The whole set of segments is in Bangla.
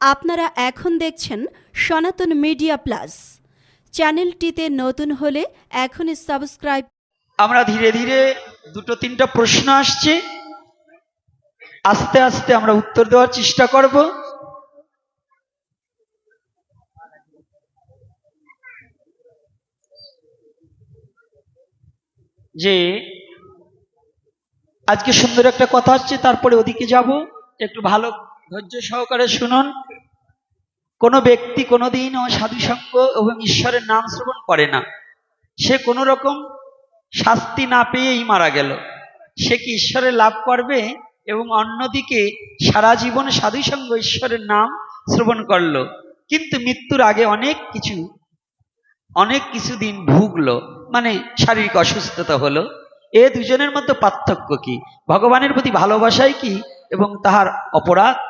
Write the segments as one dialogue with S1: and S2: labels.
S1: আপনারা এখন দেখছেন সনাতন মিডিয়া প্লাস। চ্যানেলটিতে নতুন হলে এখনই সাবস্ক্রাইব।
S2: আমরা ধীরে ধীরে দুটো তিনটা প্রশ্ন আসছে। আস্তে আস্তে আমরা উত্তর দেওয়ার চেষ্টা করব। যে আজকে সুন্দর একটা কথা হচ্ছে, তারপরে ওদিকে যাব। একটু ভালো ধৈর্য সহকারে শুনুন। কোনো ব্যক্তি কোনোদিন ও সাধুসঙ্গ এবং ঈশ্বরের নাম শ্রবণ করে না। সে কোনো রকম শাস্তি না পেয়েই মারা গেল। সে কি ঈশ্বরের লাভ করবে এবং অন্যদিকে সারা জীবন সাধুসঙ্গ ঈশ্বরের নাম শ্রবণ করল? কিন্তু মৃত্যুর আগে অনেক কিছু, অনেক কিছুদিন ভুগলো। মানে শারীরিক অসুস্থতা হলো। এ দুজনের মধ্যে পার্থক্য কি? ভগবানের প্রতি ভালোবাসাই কি এবং তাহার অপরাধ?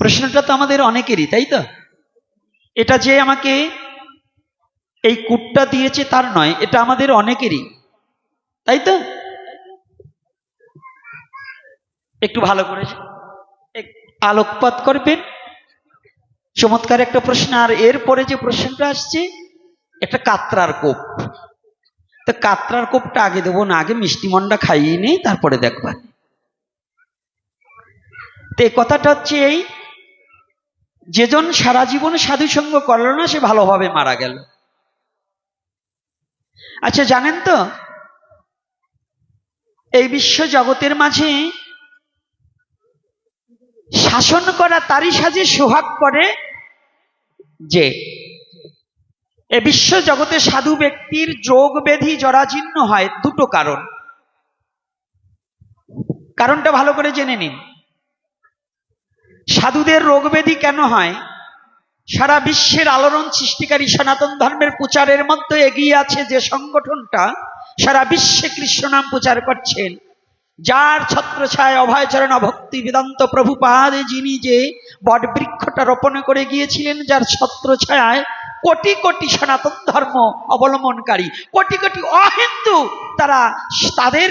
S2: প্রশ্নটা তো আমাদের অনেকেরই, তাই তো? এটা যে আমাকে এই কূটটা দিয়েছে তার নয়, এটা আমাদের অনেকেরই, তাই তো? একটু ভালো করে আলোকপাত করবেন। চমৎকার একটা প্রশ্ন, আর এরপরে যে প্রশ্নটা আসছে, একটা কাতরার কোপ। তো কাতরার কোপটা আগে দেবো না, আগে মিষ্টি মন্ডা খাইয়ে নেই, তারপরে দেখবেন তো এই কথাটা হচ্ছে এই যেজন সারা জীবন সাধুসঙ্গ করল না, সে ভালোভাবে মারা গেল। আচ্ছা জানেন তো, এই বিশ্ব জগতের মাঝে শাসন করা তারই সাজে সোহাগ করে যে, এ বিশ্ব জগতে সাধু ব্যক্তির যোগ ব্যাধি জরাজীর্ণ হয় দুটো কারণ। কারণটা ভালো করে জেনে নিন। সাধুদের রোগ ব্যাধি কেন হয়? সারা বিশ্বের আলোড়ন সৃষ্টিকারী সনাতন ধর্মের প্রচারের মধ্যে এগিয়ে আছে যে সংগঠনটা সারা বিশ্বে কৃষ্ণ নাম প্রচার করছেন। যার ছত্রছায় অভয়চরণ ভক্তি বেদান্ত প্রভু পাহাড়ে যিনি যে বট বৃক্ষটা রোপণ করে গিয়েছিলেন, যার ছত্রছায়ায় কোটি কোটি সনাতন ধর্ম অবলম্বনকারী, কোটি কোটি অহিন্দু তারা তাদের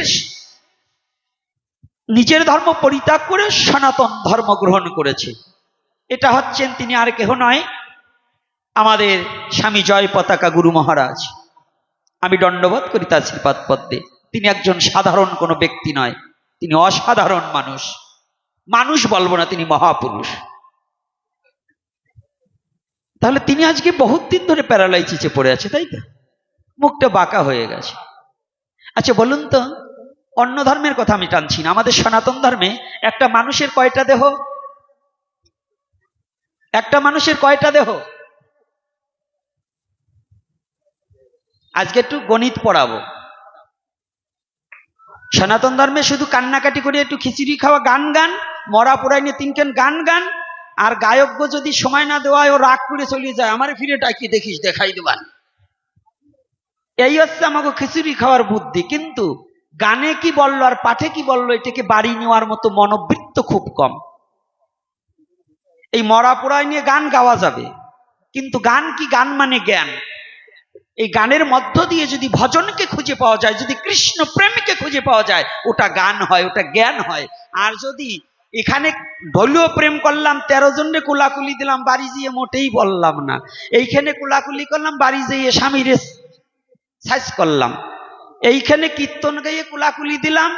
S2: নিজের ধর্ম পরিত্যাগ করে সনাতন ধর্ম গ্রহণ করেছে। এটা হচ্ছেন তিনি আর কেহ নয়, আমাদের স্বামী জয় পতাকা গুরু মহারাজ। আমি দণ্ডবোধ করি তার শ্রীপাদ পদ্মে। তিনি একজন সাধারণ কোনো ব্যক্তি নয়, তিনি অসাধারণ মানুষ। মানুষ বলব না, তিনি মহাপুরুষ। তাহলে তিনি আজকে বহুত দিন ধরে প্যারালাইসিসে পড়ে আছে, তাই তো? মুখটা বাঁকা হয়ে গেছে। আচ্ছা বলুন তো অন্য ধর্মের কথা আমি টানছি না। আমাদের সনাতন ধর্মে একটা মানুষের কয়টা দেহ? একটা মানুষের কয়টা দেহ? আজকে একটু গণিত পড়াবো। সনাতন ধর্মে শুধু কান্নাকাটি করে একটু খিচুড়ি খাওয়া গান গান, মরা পোড়াই নিয়ে তিনখান গান গান, আর গায়কগো যদি সময় না দেওয়ায় ও রাগ করে চলে যায়, আমার ফিরে ডাকি দেখিস, দেখাই দেবান এই হচ্ছে আমাকে খিচুড়ি খাওয়ার বুদ্ধি। কিন্তু গানে কি বলল আর পাঠে কি বলল, এটাকে বাড়ি নেওয়ার মতো মনোবৃত্ত খুব কম। এই মরা পোড়াই নিয়ে গান গাওয়া যাবে, কিন্তু গান কি গান মানে জ্ঞান? এই গানের মধ্য দিয়ে যদি ভজনকে খুঁজে পাওয়া যায়, যদি কৃষ্ণ প্রেমকে খুঁজে পাওয়া যায়, ওটা গান হয়, ওটা জ্ঞান হয়। আর যদি এখানে দলীয় প্রেম করলাম, তেরো জনরে কোলাকুলি দিলাম, বাড়ি যেয়ে মোটেই বললাম না। এইখানে কোলাকুলি করলাম, বাড়ি যেয়ে স্বামীরে সাইজ করলাম। এইখানে কীর্তন গাইয়ে কুলাকুলি দিলাম।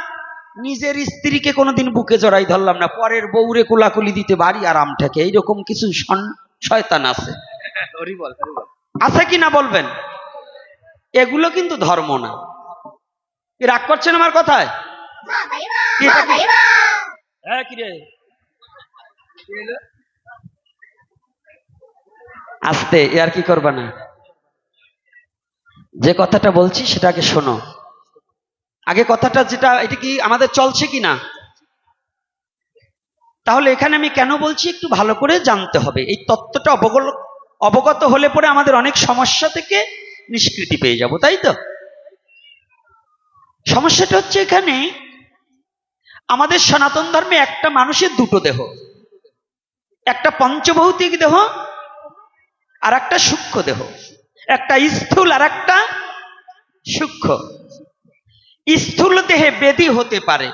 S2: নিজের স্ত্রীকে কোনোদিন বুকে জড়াই ধরলাম না। পরের বউরে কোলাকুলি দিতে বাড়ি আরাম থাকে এইরকম কিছু শয়তান আছে। আছে কি না বলবেন? এগুলো কিন্তু ধর্ম না। কি রাগ করছেন আমার কথায়? কি এটা কি? হ্যাঁ কি রে? আস্তে এ আর কি করবা না? যে কথাটা বলছি সেটাকে শোনো। আগে কথাটা যেটা, এটা কি আমাদের চলছে কি না তাহলে এখানে আমি কেন বলছি? একটু ভালো করে জানতে হবে। এই তত্ত্বটা অবগত অবগত হলে পরে আমাদের অনেক সমস্যা থেকে নিষ্কৃতি পেয়ে যাব, তাই তো? সমস্যাটা হচ্ছে এখানে, আমাদের সনাতন ধর্মে একটা মানুষের দুটো দেহ। একটা পঞ্চভৌতিক দেহ আর একটা সূক্ষ্ম দেহ। একটা স্থূল আর একটা সূক্ষ্ম। স্থূল দেহে বেদি হতে পারে,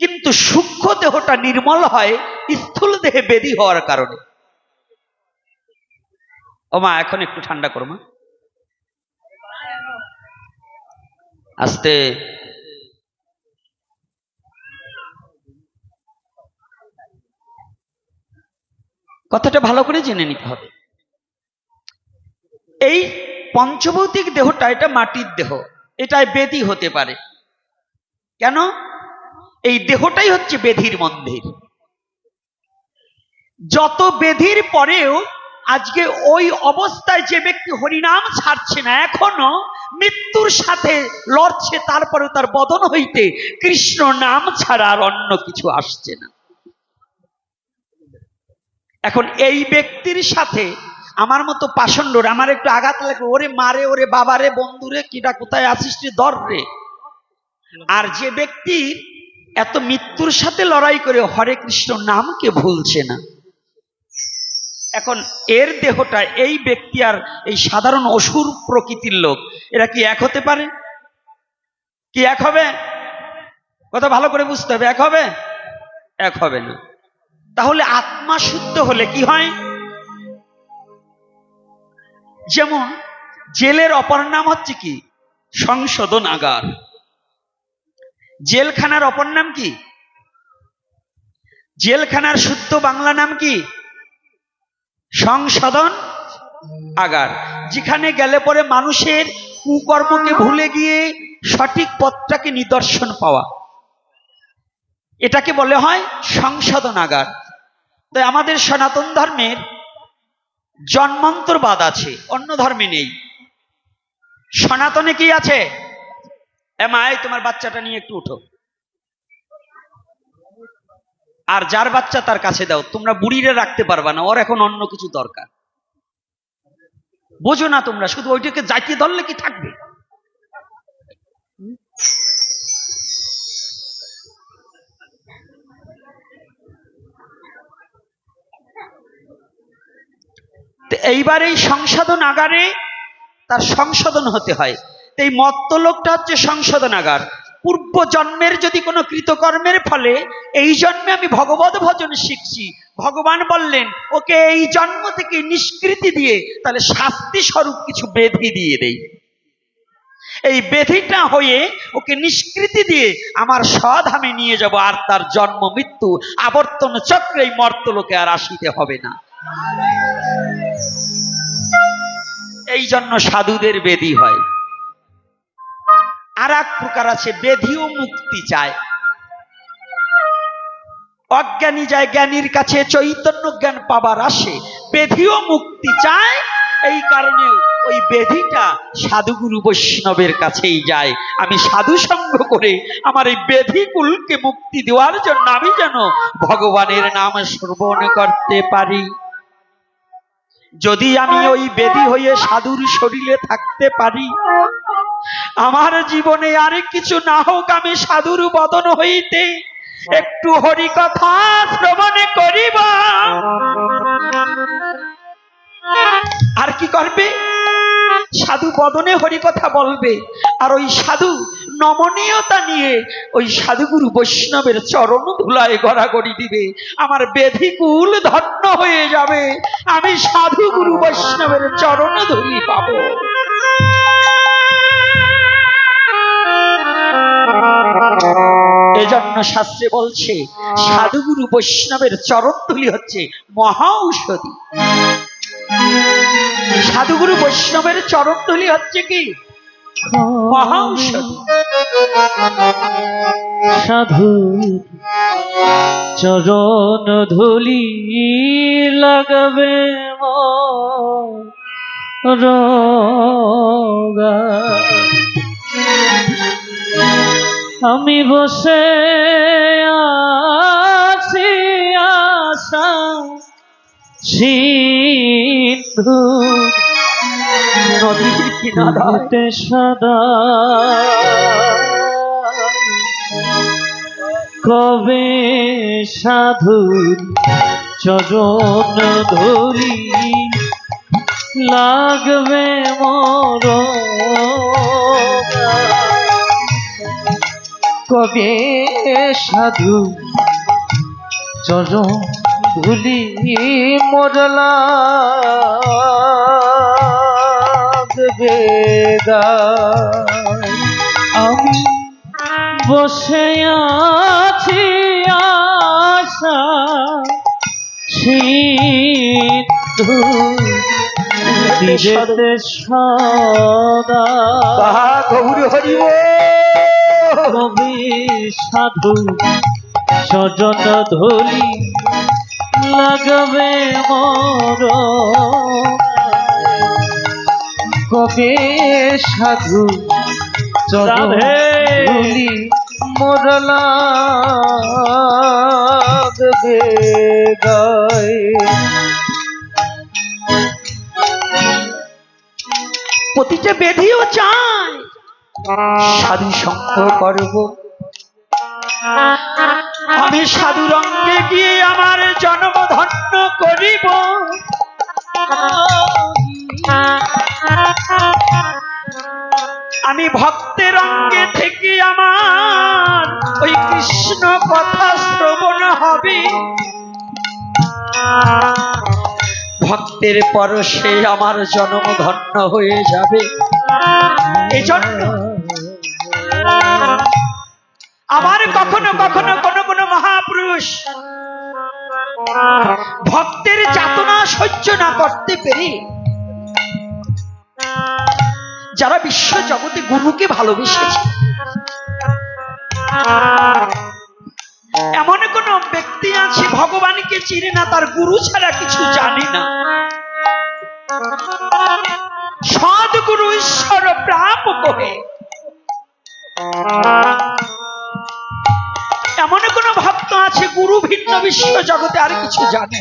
S2: কিন্তু সূক্ষ্ম দেহটা নির্মল হয় স্থূল দেহে বেদি হওয়ার কারণে। ও মা, এখন একটু ঠান্ডা করো মা। আস্তে। কথাটা ভালো করে জেনে নিতে হবে। এই পঞ্চভৌতিক দেহটা এটা মাটির দেহ। এটাই বেদি হতে পারে। কেন? এই দেহটাই হচ্ছে বেধির মন্দির। যত বেধির পরেও আজকে ওই অবস্থায় যে ব্যক্তি হরিনাম ছাড়ছে না, এখনও মৃত্যুর সাথে লড়ছে তারপরে তার বদন হইতে কৃষ্ণ নাম ছাড়া আর অন্য কিছু আসছে না। এখন এই ব্যক্তির সাথে আমার মতো পাষণ্ডর, আমার একটু আঘাত লাগে ওরে মারে ওরে বাবারে বন্ধুরে কিটা কোথায় আসিস রে, ধর রে। আর যে ব্যক্তি এত মৃত্যুর সাথে লড়াই করে হরে কৃষ্ণ নামকে ভুলছে না। এখন এর দেহটা এই ব্যক্তি আর এই সাধারণ অসুর প্রকৃতির লোক, এরা কি এক হতে পারে? কি এক হবে? কথা ভালো করে বুঝতে হবে, এক হবে? এক হবে না। তাহলে আত্মা শুদ্ধ হলে কি হয়? যেমন জেলের অপর নাম হচ্ছে কি? সংশোধনাগার জেলখানার অপর নাম কি? জেলখানার শুদ্ধ বাংলা নাম কি? সংশোধন আগার। যেখানে গেলে পরে মানুষের কুকর্মকে ভুলে গিয়ে সঠিক পথটাকে নিদর্শন পাওয়া। এটাকে বলে হয় সংশোধনাগার তাই আমাদের সনাতন ধর্মের জন্মান্তরবাদ আছে, অন্য ধর্মে নেই। সনাতনে কি আছে? এমাই তোমার বাচ্চাটা নিয়ে একটু উঠো। আর যার বাচ্চা তার কাছে দাও, তোমরা বুড়িরে রাখতে পারবা না, ওর এখন অন্য কিছু দরকার। বোঝো না তোমরা, শুধু ওইটাকে জাতিয়ে ধরলে কি থাকবে? এইবার এই সংশোধন আগারে তার সংশোধন হতে হয়। এই মত্ত লোকটা হচ্ছে সংশোধনাগার পূর্ব জন্মের যদি কোনো কৃতকর্মের ফলে এই জন্মে আমি ভগবত ভজন শিখছি, ভগবান বললেন, ওকে এই জন্ম থেকে নিষ্কৃতি দিয়ে তাহলে শাস্তি স্বরূপ কিছু বেধি দিয়ে দেই। এই বেধিটা হয়ে ওকে নিষ্কৃতি দিয়ে আমার স্বধামে নিয়ে যাব, আর তার জন্ম মৃত্যু, আবর্তন চক্রে এই মর্তলোকে আর আসিতে হবে না। এই জন্য সাধুদের বেদি হয়। আর এক প্রকার আছে, বেধিও মুক্তি চায়। অজ্ঞানী যায় জ্ঞানীর কাছে, চৈতন্য জ্ঞান পাবার আসে, বেধিও মুক্তি চায়। এই কারণে ওই বেধিটা সাধুগুরু বৈষ্ণবের কাছেই যায়। আমি সাধু সঙ্গ করে আমার এই বেধি কুলকে মুক্তি দেওয়ার জন্য আমি যেন ভগবানের নাম শ্রবণ করতে পারি। যদি আমি ওই বেদি হয়ে সাধুর শরীরে থাকতে পারি, আমার জীবনে আর কিছু না হোক আমি সাধুর বদন হইতে একটু হরি কথা শ্রবণ করিব। আর কি করবে? সাধু বদনে হরি কথা বলবে। আর ওই সাধু নমনীয়তা নিয়ে ওই সাধুগুরু বৈষ্ণবের চরণ ধুলায় গড়াগড়ি দিবে। আমার বেধিকুল ধন্য হয়ে যাবে। আমি সাধুগুরু বৈষ্ণবের চরণ ধুলি পাবো। এজন্য শাস্ত্রে বলছে, সাধুগুরু বৈষ্ণবের চরণ ধুলি হচ্ছে মহা ঔষধি। সাধুগুরু বৈষ্ণবের চরণ ধুলি হচ্ছে কি?
S3: সাধু চরণ ধুলি লাগবে আমি বসে আছি আশা সিন্ধু। নদীতে সদা। কবে সাধু চজন ধরি? লাগবে মর কবে সাধু চরণ ধুলি মোরলা গায়। আমি বসে আছি আশা তীরেতে সদা। সাধু সজন ধলি লাগাবে মর। কবে সাধু। ধুলি মোরলা গায়।
S2: প্রতিটা বেধিও চায়। সাধু সঙ্গ করব আমি সাধু রঙ্গে গিয়ে আমার জন্ম ধন্য করিব। আমি ভক্তের অঙ্গে থেকে আমার ওই কৃষ্ণ কথা শ্রবণ হবে। ভক্তের পরশে আমার জন্ম ধন্য হয়ে যাবে। এই আমার কখনো কখনো কোন কোন মহাপুরুষ ভক্তের যাতনা সহ্য না করতে পেরে যারা বিশ্ব জগতে গুরুকে ভালোবেসেছে, এমন কোন ব্যক্তি আছে ভগবানকে চিনে না, তার গুরু ছাড়া কিছু জানে না। সদ্গুরু ঈশ্বর প্রাপ কহে। এমন কোন ভক্ত আছে, গুরু ভিন্ন বিশ্ব জগতে আর কিছু জানে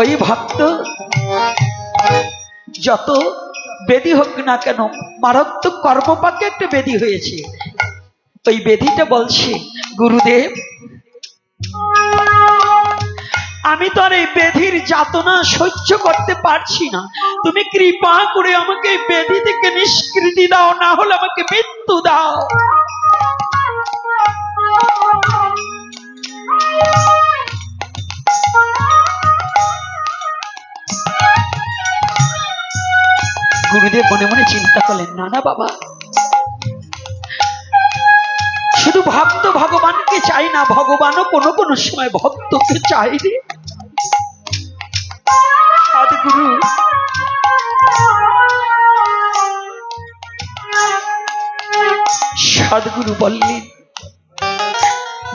S2: ওই ভক্ত যত বেদি হোক না কেন, মারাত্মক কর্মপাকে একটা বেদি হয়েছে। ওই বেদিটা বলছে, গুরুদেব আমি তো আর এই বেধির যাতনা সহ্য করতে পারছি না। তুমি কৃপা করে আমাকে এই বেদি থেকে নিষ্কৃতি দাও, না হলে আমাকে মৃত্যু দাও। গুরুদেব মনে মনে চিন্তা করলেন, না না, বাবা শুধু ভক্ত ভগবানকে চাই না, ভগবানও কোনো কোনো সময় ভক্তকে চাই রে। সাধুগুরু সাধুগুরু বললেন,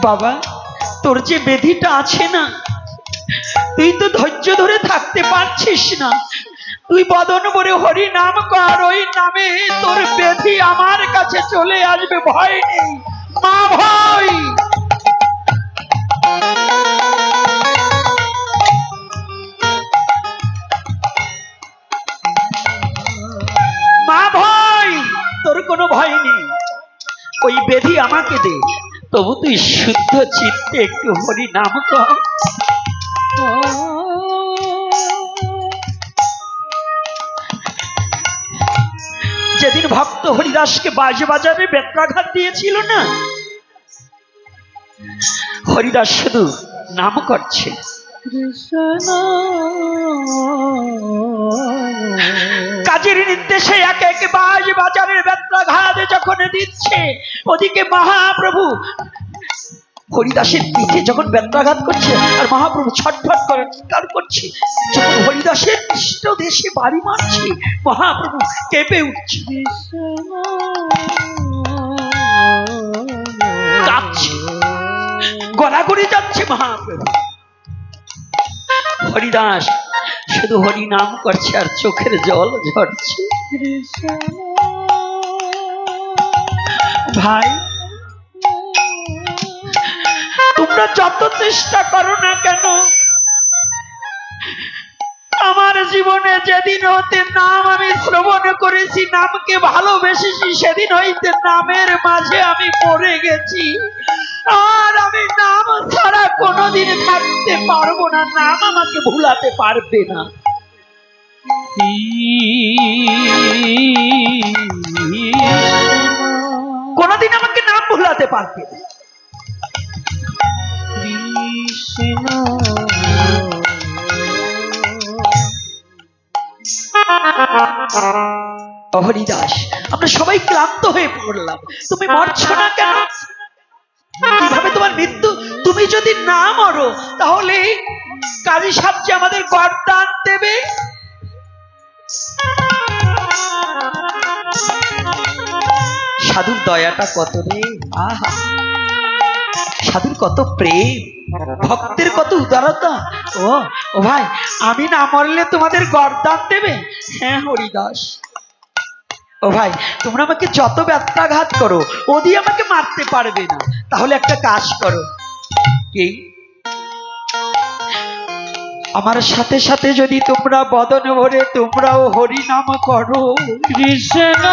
S2: বাবা, তোর যে বেধিটা আছে না, তুই তো ধৈর্য ধরে থাকতে পারছিস না। তুই বদন বরে হরি নাম কর, ওই নামে তোর বেধি আমার কাছে চলে আসবে, ভয় নেই। মা ভয় মা ভয় তোর কোনো ভয় নেই। ওই বেধি আমাকে দে। তবু তুই শুদ্ধ চিত্তে একটু হরি নাম যেদিন ভক্ত হরিদাসকে বাজে বাজারে বেত্রাঘাত দিয়েছিল না হরিদাস শুধু নাম করছে। কাজের নির্দেশে একে একে বাজ বাজারের বেত্রাঘাত যখন দিচ্ছে, ওদিকে মহাপ্রভু হরিদাসের পিঠে যখন বেত্রাঘাত করছে আর মহাপ্রভু ছটফট করে চিৎকার করছে, যখন হরিদাসের ইষ্ট দেশে বাড়ি মারছে, মহাপ্রভু কেঁপে উঠছে। গড়াগড়ি যাচ্ছে মহাপ্রভু। হরিদাস, শুধু হরি নাম করছে আর চোখের জল ঝরছে। ভাই, তোমরা যত চেষ্টা করো না কেন, আমার জীবনে যেদিন হতে নাম আমি শ্রবণ করেছি, নামকে ভালোবেসেছি, সেদিন হইতে নামের মাঝে আমি পড়ে গেছি। আর আমি নাম ছাড়া কোনোদিন থাকতে পারব না, নাম আমাকে ভুলাতে পারবে না। কোনদিন আমাকে নাম ভুলাতে পারবে না।
S3: কৃষ্ণ
S2: হরিদাস আমরা সবাই ক্লান্ত হয়ে পড়লাম। তুমি মরছ না কেন? মৃত্যু, তুমি যদি না মরো, তাহলে কাজী সাহেব যে আমাদের গরদান দেবে। সাধুর দয়াটা কত রে, আহা। সাধুর কত প্রেম, ভক্তের কত উদারতা। ও ও ভাই, আমি না মরলে তোমাদের গরদান দেবে? হ্যাঁ হরিদাস। ও ভাই, তোমরা আমাকে যত ব্যত্যাঘাত করো ও দিয়ে আমাকে মারতে পারবে না। তাহলে একটা কাজ করো। কি? আমার সাথে সাথে যদি তোমরা বদন ভরে তোমরাও হরিনাম করো।
S3: কৃষ্ণ।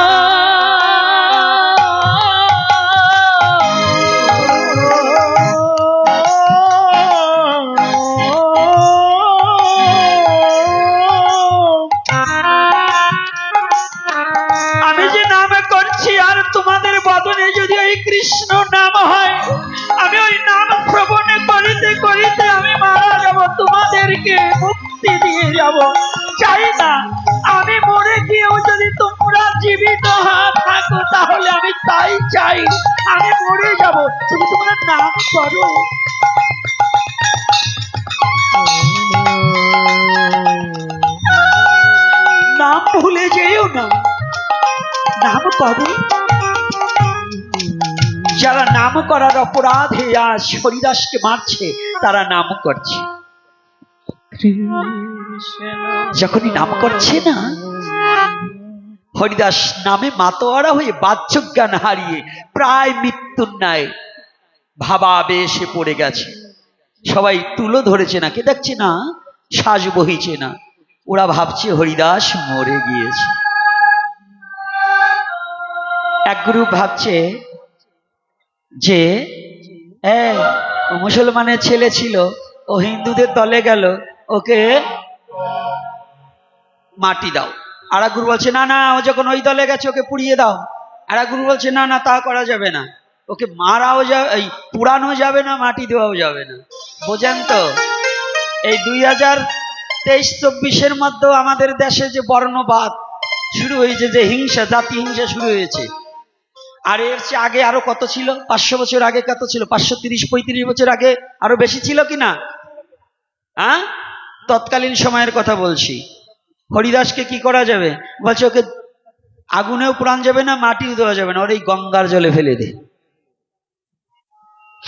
S2: করার অপরাধে আজ হরিদাসকে মারছে, তারা নাম করছে। যখনই নাম করছে না, হরিদাস নামে মাতোয়ারা হয়ে বাহ্যক জ্ঞান হারিয়ে প্রায় মৃত্যুর ন্যায় ভাবাবেশে পড়ে গেছে। সবাই তুলো ধরেছে না কে দেখছে না শ্বাস বহিছে না। ওরা ভাবছে হরিদাস মরে গিয়েছে। এক গ্রুপ ভাবছে যে মুসলমানের ছেলে ছিল, ও হিন্দুদের দলে গেল, ওকে মাটি দাও। আর গুরু বলছে, না না, ও যখন ওই দলে গেছে, ওকে পুড়িয়ে দাও। আর গুরু বলছে, না না, তা করা যাবে না। ওকে মারাও যাবে এই পুরানো যাবে না, মাটি দেওয়াও যাবে না। বোঝেন তো, এই দুই হাজার তেইশ চব্বিশের মধ্যেও আমাদের দেশে যে বর্ণবাদ শুরু হয়েছে, যে হিংসা জাতি হিংসা শুরু হয়েছে আর এর চেয়ে আগে আরও কত ছিল? পাঁচশো বছর আগে কত ছিল? পাঁচশো তিরিশ, পঁয়ত্রিশ বছর আগে আরও বেশি ছিল কি না? হ্যাঁ? তৎকালীন সময়ের কথা বলছি। হরিদাসকে কি করা যাবে? বলছে ওকে আগুনেও প্রাণ যাবে না, মাটিও দেওয়া যাবে না, ওর এই গঙ্গার জলে ফেলে দে।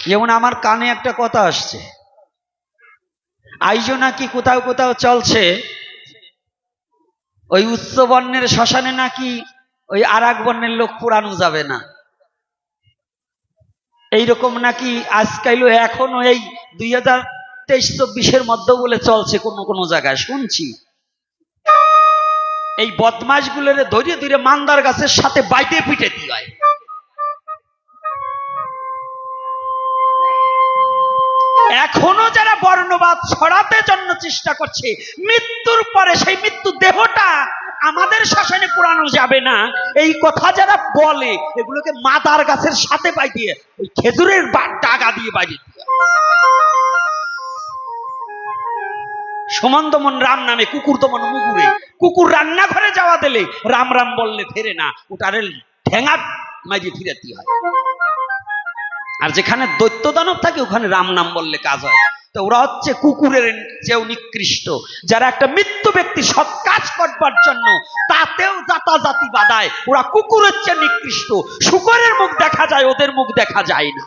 S2: যেমন আমার কানে একটা কথা আসছে। আইজো নাকি কোথাও কোথাও চলছে? ওই উচ্চ বর্ণের শ্মশানে নাকি ওই আর বর্ণের লোক পুরানো যাবে না। এইরকম নাকি আজকাল এখনও এই দুই হাজার তেইশ চব্বিশের মধ্যে বলে চলছে কোনো কোনো জায়গায়, শুনছি। এই বদমাস গুলোরে ধরে ধরে মান্দার গাছের সাথে বাইতে পিটে দিয়ে হয় এখনও যারা বর্ণবাদ ছড়াতে জন্য চেষ্টা করছে, মৃত্যুর পরে সেই মৃত্যু দেহটা আমাদের শ্মশানে পুরানো যাবে না। এই কথা যারা বলে, এগুলোকে মাদার গাছের সাথে পাই দিয়ে, ওই খেজুরের ডাগা দিয়ে বাইরে দিয়ে। সমান দমন রাম নামে কুকুর দমন মুগুরে কুকুর রান্নাঘরে যাওয়া দিলে রাম রাম বললে, ফেরে না, ওটারে ঠেঙা মাঝে ফিরাতে হয়। আর যেখানে দৈত্য দানব থাকে, ওখানে রাম নাম বললে কাজ হয়। তো ওরা হচ্ছে কুকুরের চেয়েও নিকৃষ্ট। যারা একটা মৃত্যু ব্যক্তি সৎ কাজ করবার জন্য, তাতেও জাতাজাতি বাদায় ওরা কুকুরের চেয়ে নিকৃষ্ট। শুকরের মুখ দেখা যায়, ওদের মুখ দেখা যায় না।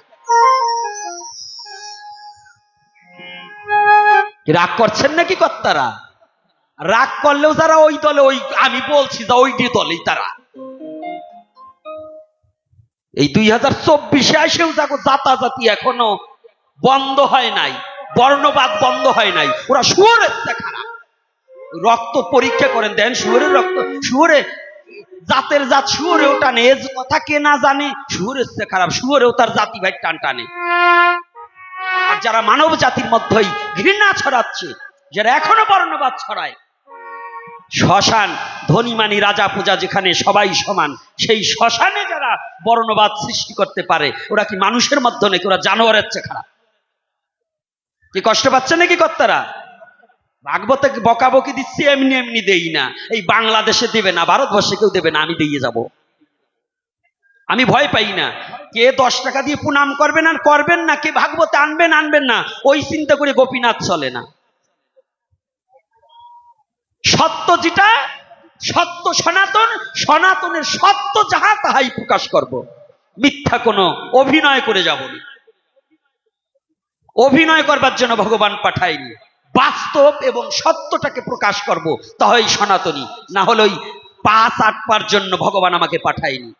S2: রাগ করছেন নাকি কর্তারা? রাগ করলেও যারা ওই দলে, ওই আমি বলছি যে ওই দলেই তারা। এই দুই হাজার চব্বিশে এসেও দেখো জাতাজাতি এখনও বন্ধ হয় নাই, বর্ণবাদ বন্ধ হয় নাই, ওরা শুয়োরের খারাপ। রক্ত পরীক্ষা করেন, দেন শুয়োরের রক্ত, শুয়োরে জাতের জাত শুয়োরে ওটা নেই কথা কে না জানে, শুয়োরের চেয়ে খারাপ, শুয়োরেও তার জাতি ভাই টান টানে। আর যারা মানব জাতির মধ্যেই ঘৃণা ছড়াচ্ছে, যারা এখনও বর্ণবাদ ছড়ায় শ্মশান, ধনীমানি রাজা পূজা যেখানে সবাই সমান, সেই শ্মশানে যারা বর্ণবাদ সৃষ্টি করতে পারে, ওরা কি মানুষের মধ্যে নাকি? ওরা জানোয়ারের চেয়ে খারাপ। কি কষ্ট পাচ্ছে নাকি কর্তারা? ভাগবতে বকাবকি দিচ্ছি, এমনি এমনি দেই না। এই বাংলাদেশে দেবে না, ভারতবর্ষে কেউ দেবে না, আমি দিয়ে যাব। আমি ভয় পাই না। কে দশ টাকা দিয়ে প্রণাম করবেন আর করবেন না, কে ভাগবতে আনবেন আনবেন না, ওই চিন্তা করে গোপীনাথ চলে না। সত্য যেটা, সত্য সনাতন, সনাতনের সত্য যাহা, তাহাই প্রকাশ করব। মিথ্যা কোনো অভিনয় করে যাব না। অভিনয় করবার জন্য ভগবান পাঠায়নি। বাস্তব এবং সত্যটাকে প্রকাশ করব তাহলে সনাতনী। না হলে ওই পাঁচ আটবার জন্য ভগবান আমাকে পাঠায়নি।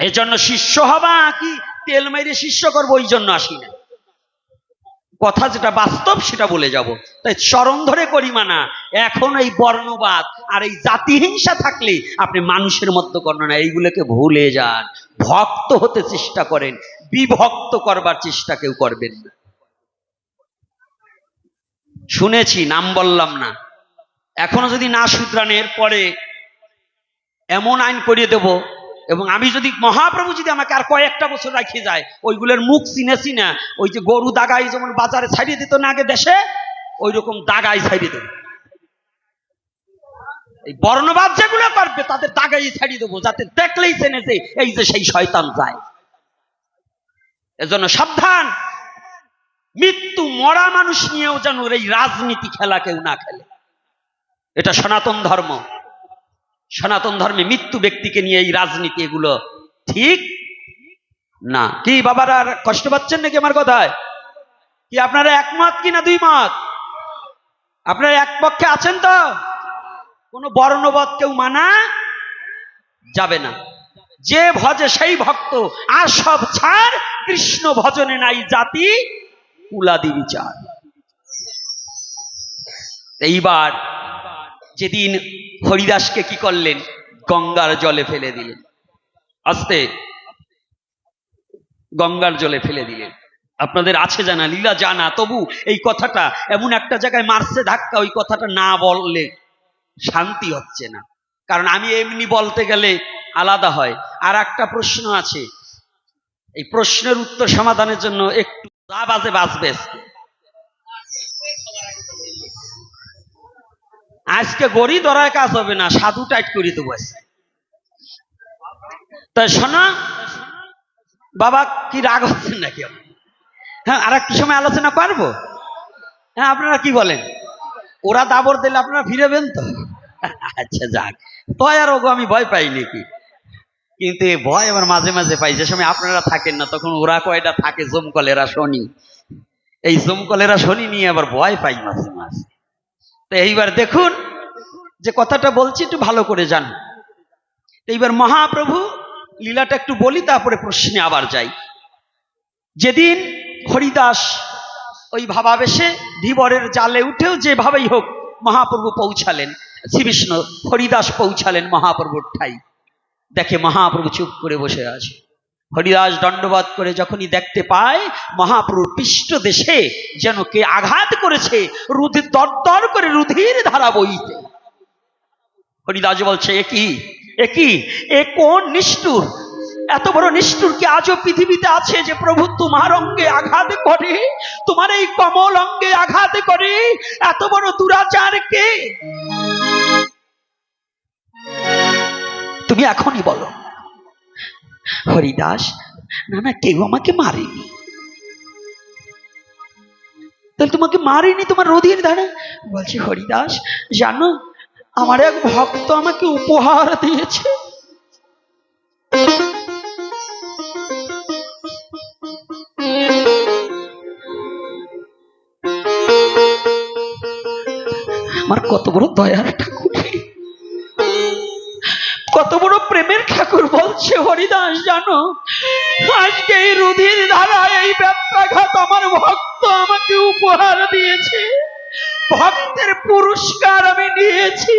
S2: এজন্য শিষ্য হবা কি? তেল মেরে শিষ্য করব, ওই জন্য আসি না। কথা যেটা বাস্তব সেটা বলে যাব। তাই চরণ ধরে করি মানা, এখন এই বর্ণবাদ আর এই জাতিহিংসা থাকলে আপনি মানুষের মধ্যে না, এইগুলোকে ভুলে যান। ভক্ত হতে চেষ্টা করেন, বিভক্ত করবার চেষ্টা কেউ করবেন না। শুনেছি, নাম বললাম না। এখনও যদি না শুধরানের পরে এমন আইন করিয়ে দেব এবং আমি যদি মহাপ্রভু যদি আমাকে আর কয়েকটা বছর রাখিয়ে যায়, ওইগুলোর মুখ চিনে চিনা ওই যে গরু দাগাই যেমন বাজারে ছাড়িয়ে দিত না আগে দেশে ওই রকম দাগাই ছাড়িয়ে দেব। এই বর্ণবাদ যেগুলো করবে, তাদের দাগাই ছাড়িয়ে দেবো, যাতে দেখলেই চেনে যে এই যে সেই শয়তান যায়। এজন্য সাবধান। মৃত্যু, মরা মানুষ নিয়েও যেন এই রাজনীতি খেলা কেউ না খেলে। এটা সনাতন ধর্ম। সনাতন ধর্মে মৃত্যু ব্যক্তিকে নিয়ে এই রাজনীতি এগুলো ঠিক না। কি বাবারা কষ্ট পাচ্ছেন নাকি আমার কথায়? কি আপনারা একমত কি না দুই মত? আপনারা এক পক্ষে আছেন তো? কোনো বর্ণবদ কেউ মানা যাবে না। যে ভজে সেই ভক্ত, আর সব ছাড় কৃষ্ণ ভজনে নাই জাতি কুলাদি বিচার। এইবার যেদিন হরিদাসকে কি করলেন? গঙ্গার জলে ফেলে দিলেন। আস্তে। গঙ্গার জলে ফেলে দিলেন। আপনাদের আছে জানা, লীলা জানা, তবু এই কথাটা এমন একটা জায়গায় মারছে ধাক্কা, ওই কথাটা না বললে শান্তি হচ্ছে না। কারণ আমি এমনি বলতে গেলে আলাদা হয়। আর একটা প্রশ্ন আছে। এই প্রশ্নের উত্তর সমাধানের জন্য একটু বাজে বাঁচবে আজকে। গড়ি ধরায় কাজ হবে না, সাধু টাইট করে দেবো আজকে। তাই শোনা, বাবা কি রাগ হচ্ছেন নাকি? হ্যাঁ আর একটু সময় আলোচনা করব? হ্যাঁ আপনারা কি বলেন? ওরা দাবর দিলে আপনারা ফিরেবেন তো? আচ্ছা যাক। তো আর ওগো আমি ভয় পাই নাকি? কিন্তু এই ভয় আবার মাঝে মাঝে পাই। যে সময় আপনারা থাকেন না, তখন ওরা কয়টা থাকে? জমকলেরা শনি। এই জমকলেরা শনি নিয়ে আবার ভয় পাই মাঝে মাঝে। তো এইবার দেখুন যে কথাটা বলছি, একটু ভালো করে জান। এইবার মহাপ্রভু লীলাটা একটু বলি, তারপরে প্রশ্নে আবার যাই। যেদিন হরিদাস ওই ভাবাবেশে ধীবরের জালে উঠেও যেভাবেই হোক মহাপ্রভু পৌঁছালেন, শ্রীবিষ্ণু হরিদাস পৌঁছালেন মহাপ্রভুর ঠাই। দেখে মহাপ্রভু চুপ করে বসে আছে। হরিদাস দণ্ডবাদ করে যখনই দেখতে পায় মহাপ্রভুর পৃষ্ঠ দেশে যেন কে আঘাত করেছে রুধির দরদর করে রুধির ধারা বইতে। হরিদাস বলছে, এ কি? এ কি? এ কোন নিষ্ঠুর? এত বড় নিষ্ঠুর কি আজও পৃথিবীতে আছে যে প্রভু তোমার অঙ্গে আঘাত করে? তোমার এই কমল অঙ্গে আঘাত করে? এত বড় দুরাচার কে? তুমি এখনই বলো। হরিদাস না না কেউ আমাকে মারেনি। তাহলে তোমাকে মারেনি তোমার রোধের ধারা বলছি হরিদাস, জানো, আমার এক ভক্ত আমাকে উপহার দিয়েছে। আমার কত বড় দয়ার ঠাকুর। কত বড় প্রেমের ঠাকুর বলছে, হরিদাস জানো, আজকে এই রুধির ধারা এই ব্যত্যাঘাত আমার ভক্ত আমাকে উপহার দিয়েছে। ভক্তের পুরস্কার আমি নিয়েছি।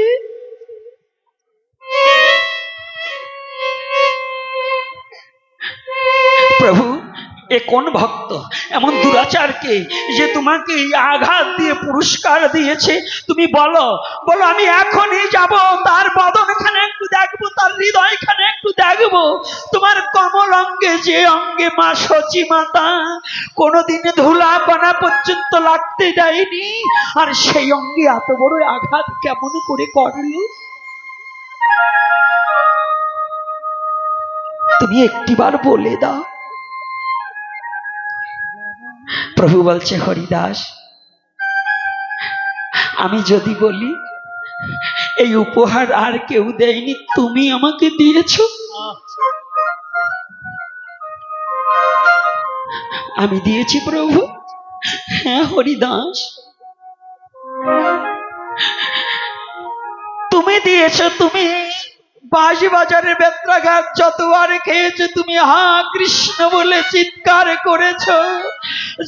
S2: এ কোন ভক্ত এমন দুরাচারকে যে তোমাকে এই আঘাত দিয়ে, পুরস্কার দিয়েছে? তুমি বলো বলো, আমি এখনই যাব, তার বদনখানে একটু দেখব, তার হৃদয়খানে একটু দেখব। তোমার কমল অঙ্গে, যে অঙ্গে, মা সচি মাতা, কোনোদিন ধুলা বানা পর্যন্ত লাগতে দেয়নি আর সেই অঙ্গে এত বড় আঘাত কেমন করে করল? তুমি একটিবার বলে দাও। প্রভু বলছে, হরিদাস, আমি যদি বলি, এই উপহার আর কেউ দেয়নি, তুমি আমাকে দিয়েছ। আমি দিয়েছি প্রভু। হ্যাঁ হরিদাস, তুমি দিয়েছ, তুমি বাঁশি বাজারে বেত্রাঘাত যতবার খেয়েছো তুমি, হা কৃষ্ণ বলে চিৎকার করেছ।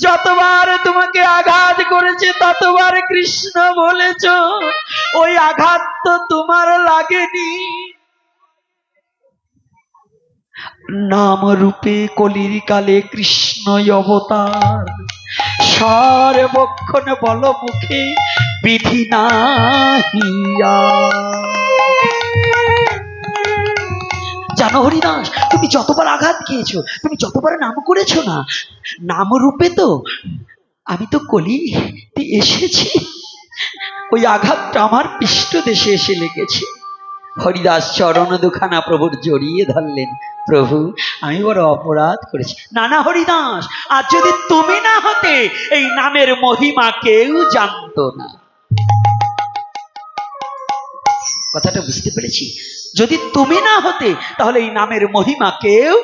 S2: যতবার তোমাকে আঘাত করেছে, ততবার কৃষ্ণ বলেছ, ওই আঘাত তো তোমার লাগেনি। নাম রূপে কলির কালে কৃষ্ণ অবতার, সর্বক্ষণ বল মুখে বিধি নাহিয়া। জানো হরিদাস, তুমি যতবার আঘাত খেয়েছো, তুমি যতবার নাম করেছ না, নাম রূপে তো আমি তো কলি এসেছি। ওই আঘাতটা আমার পৃষ্ঠ দেশে এসে লেগেছে। হরিদাস চরণ দুখানা প্রভুর জড়িয়ে ধরলেন। প্রভু, আমি বড় অপরাধ করেছি। না না, হরিদাস, আর যদি তুমি না হতে, এই নামের মহিমা কেউ জানতো না। কথাটা বুঝতে পেরেছি? যদি তুমি না হতে, তাহলে এই নামের মহিমা কেউ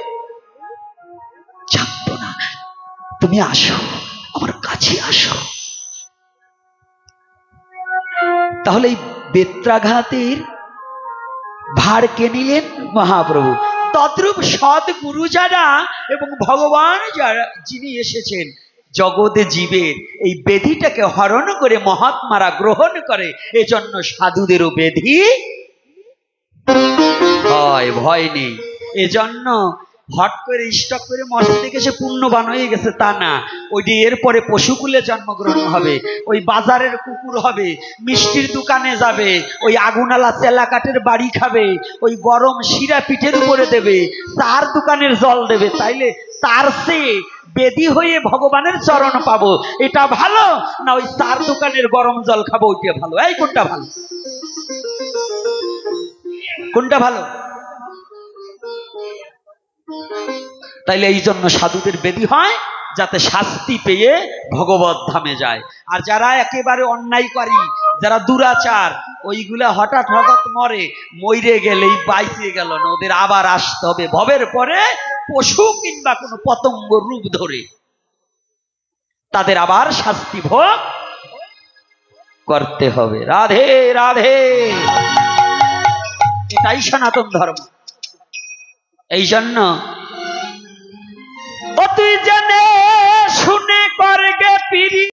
S2: জানতো না। তুমি আসো, আমার কাছে আসো। তাহলে এই বেত্রাঘাতের ভার কে নিলেন? মহাপ্রভু। তদ্রূপ সৎ গুরু যারা এবং ভগবান যারা, যিনি এসেছেন জগতে জীবের, এই বেধিটাকে হরণ করে মহাত্মারা গ্রহণ করে, এজন্য সাধুদেরও বেধি ভয় ভয় নেই। এজন্য হট করে স্টক করে মসজিদে গেছে পুণ্যবান হয়ে গেছে তা না। ওইটি এরপরে পশুকুলে জন্মগ্রহণ হবে, ওই বাজারের কুকুর হবে, মিষ্টির দোকানে যাবে, ওই আগুনালা চেলা কাঠের বাড়ি খাবে, ওই গরম শিরা পিঠের উপরে দেবে, তার দোকানের জল দেবে, তাইলে তার সে বেদি হয়ে ভগবানের চরণ পাবো। এটা ভালো? না ওই তার দোকানের গরম জল খাব, ওইটা ভালো। এই কোনটা ভালো? কোনটা ভালো? তাইলে এই জন্য সাধুদের বেদি হয় যাতে শাস্তি পেয়ে ভগবত ধামে যায়। আর যারা একেবারে অন্যায়কারী, যারা দুরাচার, ওইগুলা হঠাৎ হঠাৎ মরে, মইরে গেলেই বাইসে গেল না, ওদের আবার আসতে হবে। ভবের পরে পশু কিংবা কোনো পতঙ্গ রূপ ধরে তাদের আবার শাস্তি ভোগ করতে হবে। রাধে রাধে। এটাই সনাতন ধর্ম। এই জন্য অতি জানে শুনে করগে পিরি।